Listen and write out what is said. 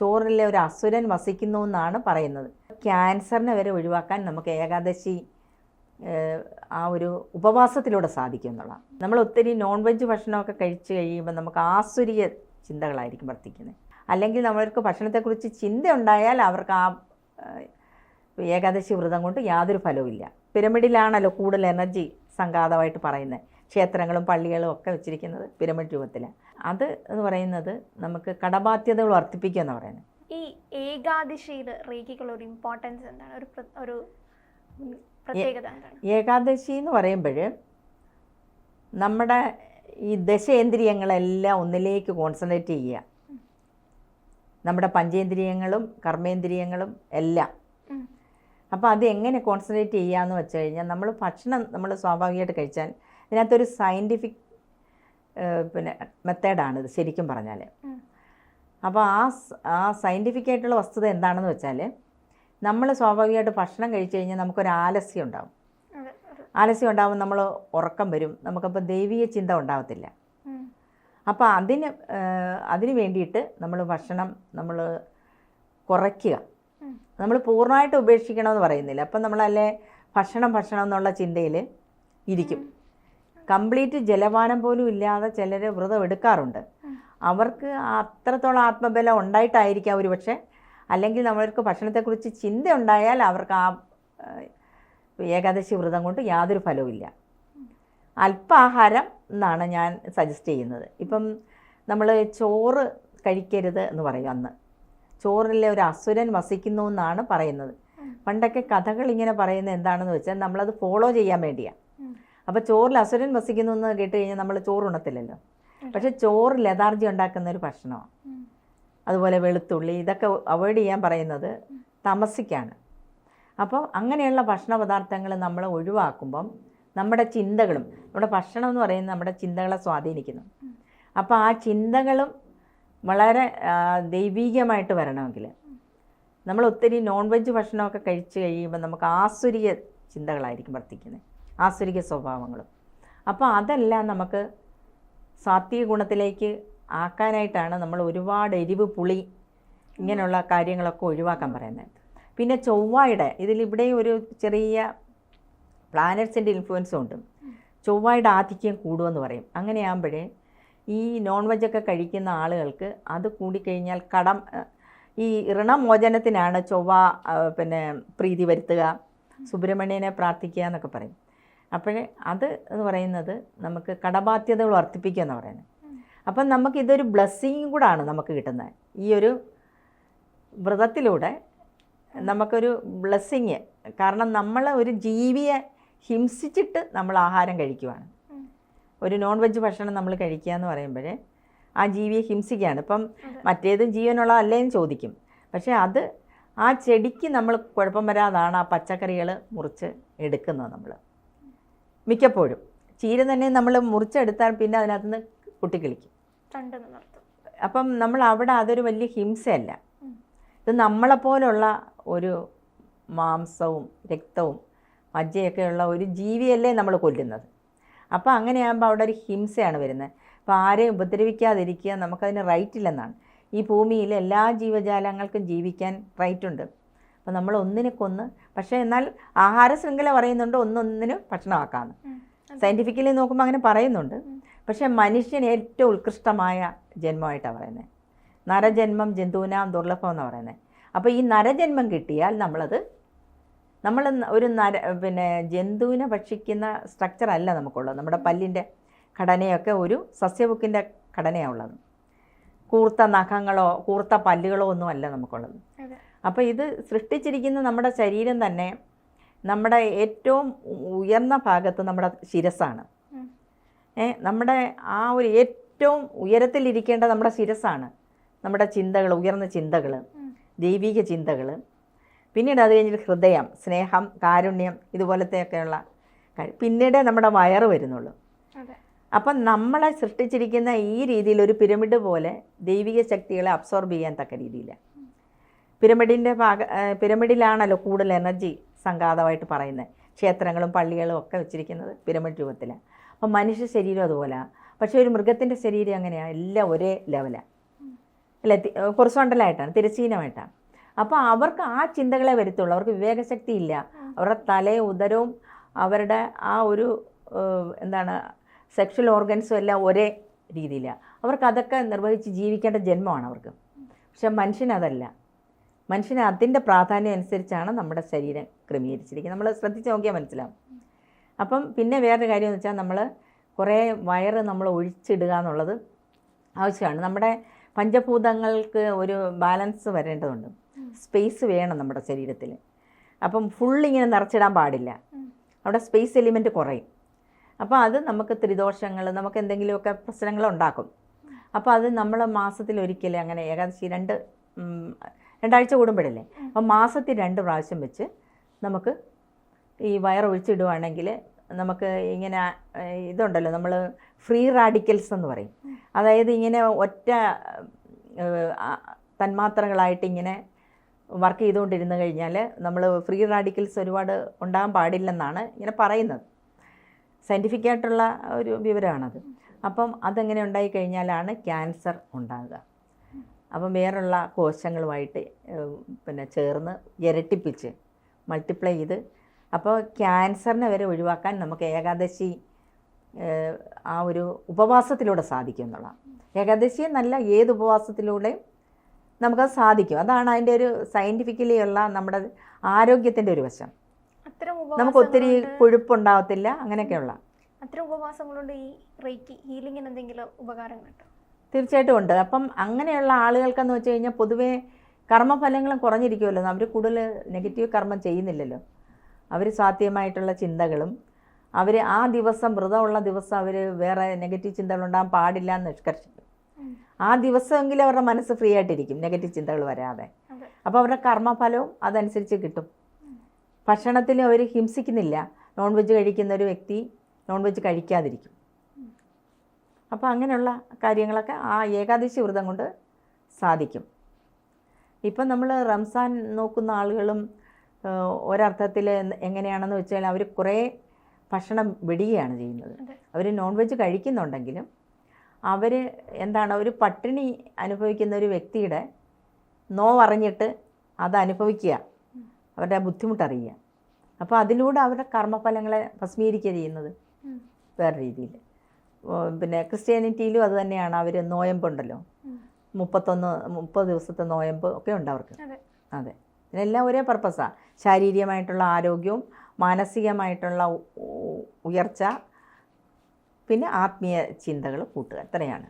ചോറിലെ ഒരു അസുരൻ വസിക്കുന്നു എന്നാണ് പറയുന്നത്. ക്യാൻസറിനെ വരെ ഒഴിവാക്കാൻ നമുക്ക് ഏകാദശി ആ ഒരു ഉപവാസത്തിലൂടെ സാധിക്കും എന്നുള്ളതാണ് നമ്മൾ ഒത്തിരി നോൺ വെജ് ഭക്ഷണമൊക്കെ കഴിച്ചു കഴിയുമ്പോൾ നമുക്ക് ആസുരിയ ചിന്തകളായിരിക്കും വർദ്ധിക്കുന്നത് അല്ലെങ്കിൽ നമ്മൾക്ക് ഭക്ഷണത്തെക്കുറിച്ച് ചിന്ത ഉണ്ടായാൽ അവർക്ക് ആ ഏകാദശി വ്രതം കൊണ്ട് യാതൊരു ഫലവുമില്ല. പിരമിഡിലാണല്ലോ കൂടുതൽ എനർജി സംഘാതമായിട്ട് പറയുന്നത്. ക്ഷേത്രങ്ങളും പള്ളികളും ഒക്കെ വെച്ചിരിക്കുന്നത് പിരമിഡ് രൂപത്തിലാണ് അത് എന്ന് പറയുന്നത് നമുക്ക് കടബാധ്യതകൾ വർദ്ധിപ്പിക്കുക എന്ന് പറയുന്നത്. ഈ ഏകാദശിയിൽ രേഖകളുടെ ഒരു ഇമ്പോർട്ടൻസ് എന്താണ്? ഒരു ഒരു പ്രത്യേകത ഏകാദശി എന്ന് പറയുമ്പോൾ നമ്മുടെ ഈ ദശേന്ദ്രിയങ്ങളെല്ലാം ഒന്നിലേക്ക് കോൺസെൻട്രേറ്റ് ചെയ്യുക. നമ്മുടെ പഞ്ചേന്ദ്രിയങ്ങളും കർമ്മേന്ദ്രിയങ്ങളും എല്ലാം. അപ്പോൾ അത് എങ്ങനെ കോൺസെൻട്രേറ്റ് ചെയ്യുക എന്ന് വെച്ച് കഴിഞ്ഞാൽ നമ്മൾ ഭക്ഷണം നമ്മൾ സ്വാഭാവികമായിട്ട് കഴിച്ചാൽ ഇതിനകത്തൊരു സയന്റിഫിക് പിന്നെ മെത്തേഡാണ് ഇത് ശരിക്കും പറഞ്ഞാൽ അപ്പോൾ ആ ആ സയന്റിഫിക് ആയിട്ടുള്ള വസ്തുത എന്താണെന്ന് വെച്ചാൽ നമ്മൾ സ്വാഭാവികമായിട്ട് ഭക്ഷണം കഴിച്ചു കഴിഞ്ഞാൽ നമുക്കൊരു ആലസ്യം ഉണ്ടാവും. ആലസ്യം ഉണ്ടാവും നമ്മൾ ഉറക്കം വരും. നമുക്കപ്പോൾ ദൈവീയ ചിന്ത ഉണ്ടാവത്തില്ല. അപ്പോൾ അതിന് അതിന് വേണ്ടിയിട്ട് നമ്മൾ ഭക്ഷണം നമ്മൾ കുറയ്ക്കുക. നമ്മൾ പൂർണമായിട്ട് ഉപേക്ഷിക്കണമെന്ന് പറയുന്നില്ല. അപ്പം നമ്മളല്ലേ ഭക്ഷണം ഭക്ഷണം എന്നുള്ള ചിന്തയിൽ ഇരിക്കും. കംപ്ലീറ്റ് ജലപാനം പോലും ഇല്ലാതെ ചിലർ വ്രതം എടുക്കാറുണ്ട്. അവർക്ക് അത്രത്തോളം ആത്മബലം ഉണ്ടായിട്ടായിരിക്കാം ഒരു പക്ഷേ. അല്ലെങ്കിൽ നമ്മൾക്ക് ഭക്ഷണത്തെക്കുറിച്ച് ചിന്ത ഉണ്ടായാൽ അവർക്ക് ആ ഏകാദശി വ്രതം കൊണ്ട് യാതൊരു ഫലവുമില്ല അല്പാഹാരം എന്നാണ് ഞാൻ സജസ്റ്റ് ചെയ്യുന്നത്. ഇപ്പം നമ്മൾ ചോറ് കഴിക്കരുത് എന്ന് പറയും അന്ന്. ചോറിലെ ഒരു അസുരൻ വസിക്കുന്നു എന്നാണ് പറയുന്നത്. പണ്ടൊക്കെ കഥകൾ ഇങ്ങനെ പറയുന്നത് എന്താണെന്ന് വെച്ചാൽ നമ്മളത് ഫോളോ ചെയ്യാൻ വേണ്ടിയാണ്. അപ്പോൾ ചോറിൽ അസുരൻ വസിക്കുന്നു എന്ന് കേട്ട് കഴിഞ്ഞാൽ നമ്മൾ ചോറ് ഉണത്തില്ലല്ലോ. പക്ഷെ ചോറ് ലതാർജി ഉണ്ടാക്കുന്ന ഒരു ഭക്ഷണമാണ്. അതുപോലെ വെളുത്തുള്ളി ഇതൊക്കെ അവോയ്ഡ് ചെയ്യാൻ പറയുന്നത് തമസിക്കാണ്. അപ്പോൾ അങ്ങനെയുള്ള ഭക്ഷണ പദാർത്ഥങ്ങൾ നമ്മൾ ഒഴിവാക്കുമ്പം നമ്മുടെ ചിന്തകളും നമ്മുടെ ഭക്ഷണം എന്ന് പറയുന്നത് നമ്മുടെ ചിന്തകളെ സ്വാധീനിക്കുന്നു. അപ്പോൾ ആ ചിന്തകളും വളരെ ദൈവീകമായിട്ട് വരണമെങ്കിൽ നമ്മൾ ഒത്തിരി നോൺ വെജ് ഭക്ഷണമൊക്കെ കഴിച്ച് കഴിയുമ്പോൾ നമുക്ക് ആസുരിക ചിന്തകളായിരിക്കും വർദ്ധിക്കുന്നത് ആസുരിക സ്വഭാവങ്ങളും. അപ്പോൾ അതെല്ലാം നമുക്ക് സാത്വിക ഗുണത്തിലേക്ക് ആക്കാനായിട്ടാണ് നമ്മൾ ഒരുപാട് എരിവ് പുളി ഇങ്ങനെയുള്ള കാര്യങ്ങളൊക്കെ ഒഴിവാക്കാൻ പറയുന്നത്. പിന്നെ ചൊവ്വയുടെ ഇതിലിവിടെ ഒരു ചെറിയ പ്ലാനറ്റ്സിന്റെ ഇൻഫ്ലുവൻസും ഉണ്ട്. ചൊവ്വയുടെ ആധിക്യം കൂടുമെന്ന് പറയും. അങ്ങനെയാകുമ്പോഴേ ഈ നോൺ വെജൊക്കെ കഴിക്കുന്ന ആളുകൾക്ക് അത് കൂടിക്കഴിഞ്ഞാൽ കടം ഈ ഋണമോചനത്തിനാണ് ചൊവ്വ പിന്നെ പ്രീതി വരുത്തുക സുബ്രഹ്മണ്യനെ പ്രാർത്ഥിക്കുക എന്നൊക്കെ പറയും. അപ്പോഴേ അത് എന്ന് പറയുന്നത് നമുക്ക് കടബാധ്യതകൾ വർദ്ധിപ്പിക്കുക എന്ന് പറയുന്നത്. അപ്പം നമുക്ക് ഇതൊരു ബ്ലെസ്സിങ് കൂടാണ് നമുക്ക് കിട്ടുന്നത്. ഈ ഒരു വ്രതത്തിലൂടെ നമുക്കൊരു ബ്ലെസ്സിങ് കാരണം നമ്മൾ ഒരു ജീവിയെ ഹിംസിച്ചിട്ട് നമ്മൾ ആഹാരം കഴിക്കുവാണ്. ഒരു നോൺ വെജ് ഭക്ഷണം നമ്മൾ കഴിക്കുക എന്ന് പറയുമ്പോഴേ ആ ജീവിയെ ഹിംസിക്കുകയാണ്. ഇപ്പം. മറ്റേതും ജീവനുള്ളതല്ലേ എന്ന് ചോദിക്കും. പക്ഷേ അത് ആ ചെടിക്ക് നമ്മൾ കുഴപ്പം വരാതാണ് ആ പച്ചക്കറികൾ മുറിച്ച് എടുക്കുന്നത് നമ്മൾ. മിക്കപ്പോഴും. ചീര തന്നെ നമ്മൾ മുറിച്ചെടുത്താൽ പിന്നെ അതിനകത്തുനിന്ന് കുട്ടിക്കളിക്കും തണ്ട് നിർത്തും അപ്പം നമ്മൾ അവിടെ അതൊരു വലിയ ഹിംസയല്ല. ഇത് നമ്മളെപ്പോലുള്ള ഒരു മാംസവും രക്തവും മജ്ജയൊക്കെയുള്ള ഒരു ജീവിയല്ലേ നമ്മൾ കൊല്ലുന്നത്. അപ്പോൾ അങ്ങനെയാകുമ്പോൾ അവിടെ ഒരു ഹിംസയാണ് വരുന്നത്. അപ്പോൾ ആരെയും ഉപദ്രവിക്കാതിരിക്കുക നമുക്കതിന് റൈറ്റ് ഇല്ലെന്നാണ്. ഈ ഭൂമിയിൽ എല്ലാ ജീവജാലങ്ങൾക്കും ജീവിക്കാൻ റൈറ്റ് ഉണ്ട്. അപ്പോൾ നമ്മൾ ഒന്നിനെ കൊന്ന് പക്ഷേ എന്നാൽ ആഹാര ശൃംഖല പറയുന്നുണ്ട് ഒന്നൊന്നിന് ഭക്ഷണമാക്കാമെന്ന് ഉം. സയന്റിഫിക്കലി നോക്കുമ്പോൾ അങ്ങനെ പറയുന്നുണ്ട്. പക്ഷേ മനുഷ്യൻ ഏറ്റവും ഉത്കൃഷ്ടമായ ജന്മമായിട്ടാണ് പറയുന്നത് നരജന്മം ജന്തുവിനാം ദുർലഭം എന്ന് പറയുന്നത് അപ്പോൾ ഈ നരജന്മം കിട്ടിയാൽ നമ്മളത് നമ്മൾ ഒരു നര പിന്നെ ജന്തുവിനെ ഭക്ഷിക്കുന്ന സ്ട്രക്ചർ അല്ല നമുക്കുള്ളത്. നമ്മുടെ പല്ലിന്റെ ഘടനയൊക്കെ ഒരു സസ്യബുക്കിന്റെ ഘടനയാണ് ഉള്ളത്. കൂർത്ത നഖങ്ങളോ കൂർത്ത പല്ലുകളോ ഒന്നും അല്ല നമുക്കുള്ളത്. അപ്പോൾ ഇത് സൃഷ്ടിച്ചിരിക്കുന്ന നമ്മുടെ ശരീരം തന്നെ നമ്മുടെ ഏറ്റവും ഉയർന്ന ഭാഗത്ത് നമ്മുടെ ശിരസ്സാണ്. നമ്മുടെ ആ ഒരു ഏറ്റവും ഉയരത്തിലിരിക്കേണ്ട നമ്മുടെ ശിരസ്സാണ്. നമ്മുടെ ചിന്തകൾ ഉയർന്ന ചിന്തകൾ ദൈവിക ചിന്തകൾ പിന്നീട് അത് കഴിഞ്ഞിട്ട് ഹൃദയം സ്നേഹം കാരുണ്യം ഇതുപോലത്തെയൊക്കെയുള്ള കാര്യം. പിന്നീട് നമ്മുടെ വയറ് വരുന്നുള്ളൂ. അപ്പം നമ്മളെ സൃഷ്ടിച്ചിരിക്കുന്ന ഈ രീതിയിൽ ഒരു പിരമിഡ് പോലെ ദൈവിക ശക്തികളെ അബ്സോർബ് ചെയ്യാൻ തക്ക രീതിയിൽ പിരമിഡിന്റെ ഭാഗ പിരമിഡിലാണല്ലോ കൂടുതൽ എനർജി സംഘാതമായിട്ട് പറയുന്നത്. ക്ഷേത്രങ്ങളും പള്ളികളും ഒക്കെ വെച്ചിരിക്കുന്നത് പിരമിഡ് രൂപത്തിൽ അപ്പം മനുഷ്യ ശരീരം അതുപോലെ. പക്ഷേ ഒരു മൃഗത്തിന്റെ ശരീരം അങ്ങനെയാണ് എല്ലാം ഒരേ ലെവലാണ് അല്ല? ഹൊറിസോണ്ടലായിട്ടാണ് തിരശ്ചീനമായിട്ടാണ്. അപ്പോൾ അവർക്ക് ആ ചിന്തകളെ വരുത്തുള്ളൂ. അവർക്ക് വിവേകശക്തി ഇല്ല. അവരുടെ തലയും ഉദരവും അവരുടെ ആ ഒരു എന്താണ് സെക്ഷൽ ഓർഗൻസും എല്ലാം ഒരേ രീതിയിലാണ് അവർക്ക് അതൊക്കെ നിർവഹിച്ച് ജീവിക്കേണ്ട ജന്മമാണ് അവർക്ക്. പക്ഷെ മനുഷ്യനതല്ല മനുഷ്യന് അതിന്റെ പ്രാധാന്യം അനുസരിച്ചാണ് നമ്മുടെ ശരീരം ക്രമീകരിച്ചിരിക്കുന്നത്. നമ്മൾ ശ്രദ്ധിച്ച് നോക്കിയാൽ മനസ്സിലാവും. അപ്പം പിന്നെ വേറൊരു കാര്യം എന്ന് വെച്ചാൽ നമ്മൾ കുറേ വയറ് നമ്മൾ ഒഴിച്ചിടുക എന്നുള്ളത് ആവശ്യമാണ്. നമ്മുടെ പഞ്ചഭൂതങ്ങൾക്ക് ഒരു ബാലൻസ് വരേണ്ടതുണ്ട്. സ്പേസ് വേണം നമ്മുടെ ശരീരത്തിൽ അപ്പം ഫുൾ ഇങ്ങനെ നിറച്ചിടാൻ പാടില്ല. അവിടെ സ്പേസ് എലിമെന്റ് കുറയും. അപ്പോൾ അത് നമുക്ക് ത്രിദോഷങ്ങൾ നമുക്ക് എന്തെങ്കിലുമൊക്കെ പ്രശ്നങ്ങൾ ഉണ്ടാക്കും. അപ്പോൾ അത് നമ്മൾ മാസത്തിൽ ഒരിക്കലേ അങ്ങനെ ഏകാദശി രണ്ട് രണ്ടാഴ്ച കൂടുമ്പോഴല്ലേ? അപ്പം മാസത്തിൽ രണ്ട് പ്രാവശ്യം വെച്ച് നമുക്ക് ഈ വയർ ഒഴിച്ചിടുവാണെങ്കിൽ നമുക്ക് ഇങ്ങനെ ഇതുണ്ടല്ലോ നമ്മൾ ഫ്രീ റാഡിക്കൽസ് എന്ന് പറയും. അതായത് ഇങ്ങനെ ഒറ്റ തന്മാത്രകളായിട്ട് ഇങ്ങനെ വർക്ക് ചെയ്തുകൊണ്ടിരുന്നു കഴിഞ്ഞാൽ നമ്മൾ ഫ്രീ റാഡിക്കൽസ് ഒരുപാട് ഉണ്ടാകാൻ പാടില്ലെന്നാണ് ഇങ്ങനെ പറയുന്നത്. സയന്റിഫിക്കായിട്ടുള്ള ഒരു വിവരമാണത്. അപ്പം അതെങ്ങനെ ഉണ്ടായിക്കഴിഞ്ഞാലാണ് ക്യാൻസർ ഉണ്ടാകുക. അപ്പം വേറുള്ള കോശങ്ങളുമായിട്ട് പിന്നെ ചേർന്ന് ഇരട്ടിപ്പിച്ച് മൾട്ടിപ്ലൈ ചെയ്ത് അപ്പോൾ ക്യാൻസറിനെ വരെ ഒഴിവാക്കാൻ നമുക്ക് ഏകാദശി ആ ഒരു ഉപവാസത്തിലൂടെ സാധിക്കും എന്നുള്ളതാണ്. ഏകാദശി നല്ല ഏത് ഉപവാസത്തിലൂടെയും നമുക്കത് സാധിക്കും. അതാണ് അതിന്റെ ഒരു സയന്റിഫിക്കലി ഉള്ള നമ്മുടെ ആരോഗ്യത്തിന്റെ ഒരു വശം. നമുക്ക് ഒത്തിരി കൊഴുപ്പുണ്ടാവത്തില്ല അങ്ങനെയൊക്കെയുള്ള. അത്തരം ഉപവാസങ്ങളുണ്ട് ഈ റേക്കി ഹീലിങ്ങിന് എന്തെങ്കിലും ഉപകാരങ്ങളുണ്ടോ? തീർച്ചയായിട്ടും ഉണ്ട്. അപ്പം അങ്ങനെയുള്ള ആളുകൾക്കെന്ന് വെച്ച് കഴിഞ്ഞാൽ പൊതുവേ കർമ്മഫലങ്ങളും കുറഞ്ഞിരിക്കുമല്ലോ. അവർ കൂടുതൽ നെഗറ്റീവ് കർമ്മം ചെയ്യുന്നില്ലല്ലോ. അവർ സാധ്യമായിട്ടുള്ള ചിന്തകളും അവർ ആ ദിവസം വ്രതമുള്ള ദിവസം അവർ വേറെ നെഗറ്റീവ് ചിന്തകൾ ഉണ്ടാകാൻ പാടില്ല എന്ന് നിഷ്കർഷിക്കും. ആ ദിവസമെങ്കിലും അവരുടെ മനസ്സ് ഫ്രീ ആയിട്ടിരിക്കും നെഗറ്റീവ് ചിന്തകൾ വരാതെ. അപ്പോൾ അവരുടെ കർമ്മഫലവും അതനുസരിച്ച് കിട്ടും. ഭക്ഷണത്തിൽ അവർ ഹിംസിക്കുന്നില്ല. നോൺ വെജ് കഴിക്കുന്ന ഒരു വ്യക്തി നോൺ വെജ് കഴിക്കാതിരിക്കും. അപ്പോൾ അങ്ങനെയുള്ള കാര്യങ്ങളൊക്കെ ആ ഏകാദശി വ്രതം കൊണ്ട് സാധിക്കും. ഇപ്പം നമ്മൾ റംസാൻ നോക്കുന്ന ആളുകളും ഒരർത്ഥത്തിൽ എങ്ങനെയാണെന്ന് വെച്ചാൽ അവർ കുറേ ഭക്ഷണം വിടുകയാണ് ചെയ്യുന്നത്. അവർ നോൺ വെജ് കഴിക്കുന്നുണ്ടെങ്കിലും അവർ എന്താണ് ഒരു പട്ടിണി അനുഭവിക്കുന്ന ഒരു വ്യക്തിയുടെ നോവറിഞ്ഞിട്ട് അത് അനുഭവിക്കുക. അവരുടെ ബുദ്ധിമുട്ടറിയുക. അപ്പോൾ അതിലൂടെ അവരുടെ കർമ്മഫലങ്ങളെ ഭസ്മീകരിക്കുക ചെയ്യുന്നത് വേറെ രീതിയിൽ പിന്നെ ക്രിസ്ത്യാനിറ്റിയിലും അത് തന്നെയാണ്. അവർ നോയമ്പുണ്ടല്ലോ. മുപ്പത്തൊന്ന് മുപ്പത് ദിവസത്തെ നോയമ്പ് ഒക്കെ ഉണ്ട് അവർക്ക്. അതെ. ഇതിനെല്ലാം ഒരേ പർപ്പസാണ് ശാരീരികമായിട്ടുള്ള ആരോഗ്യവും മാനസികമായിട്ടുള്ള ഉയർച്ച പിന്നെ ആത്മീയ ചിന്തകൾ കൂട്ടുക. അത്രയാണ്